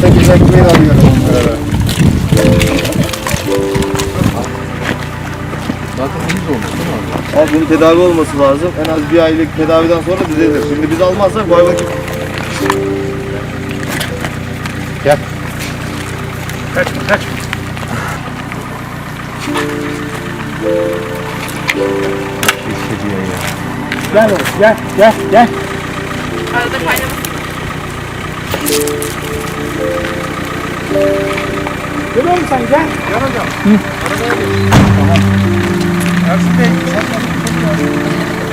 Sekiz ekmeği alıyorum onlara. Abi bunun tedavi olması lazım. En az bir aylık tedaviden sonra düzelir. Şimdi biz almazsak bu hayvan Gel oğlum, gel, gel, gel. Arada kaynaması Gel oğlum sen gel. Gel hocam. Ersin Bey,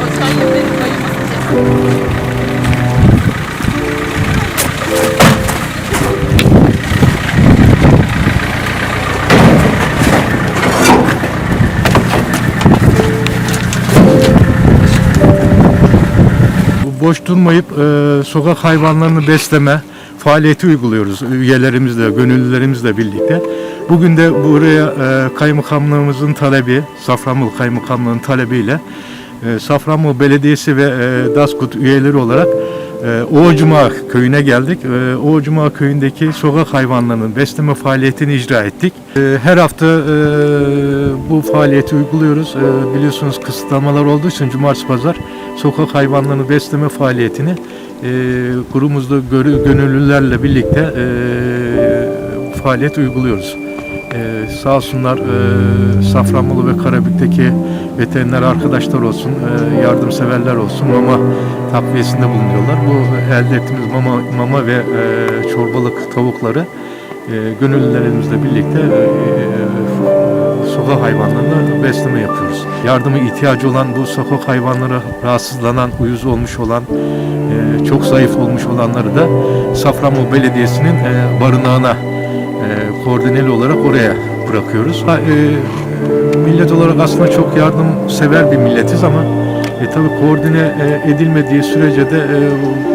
o çay yemleri bayılmasın. Bu Boş durmayıp e, sokak hayvanlarını besleme faaliyeti uyguluyoruz üyelerimizle, gönüllülerimizle birlikte. Bugün de buraya e, kaymakamlığımızın talebi, Safranbolu Kaymakamlığı'nın talebiyle e, Safranbolu Belediyesi ve e, DASKUT üyeleri olarak e, Oğucuma köyüne geldik. E, Oğucuma köyündeki sokak hayvanlarının besleme faaliyetini icra ettik. E, her hafta e, bu faaliyeti uyguluyoruz. E, biliyorsunuz kısıtlamalar olduğu için cumartesi pazar sokak hayvanlarını besleme faaliyetini e, kurumuzda gönüllülerle birlikte e, faaliyet uyguluyoruz. E, sağ olsunlar e, Safranbolu ve Karabük'teki veteriner arkadaşlar olsun, e, yardımseverler olsun mama takviyesinde bulunuyorlar. Bu elde ettiğimiz mama, mama ve e, çorbalık tavukları e, gönüllülerimizle birlikte e, sokak hayvanlarına besleme yapıyoruz. Yardıma ihtiyacı olan bu sokak hayvanlara rahatsızlanan, uyuz olmuş olan, e, çok zayıf olmuş olanları da Safranbolu Belediyesi'nin e, barınağına e, koordineli olarak oraya bırakıyoruz. Ha, millet olarak aslında çok yardımsever bir milletiz ama e, tabii koordine edilmediği sürece de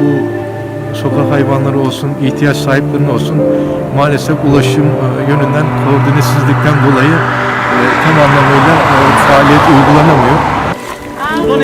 bu sokak hayvanları olsun, ihtiyaç sahiplerinin olsun maalesef ulaşım yönünden koordinesizlikten dolayı tam anlamıyla e, faaliyet uygulanamıyor. Bunun.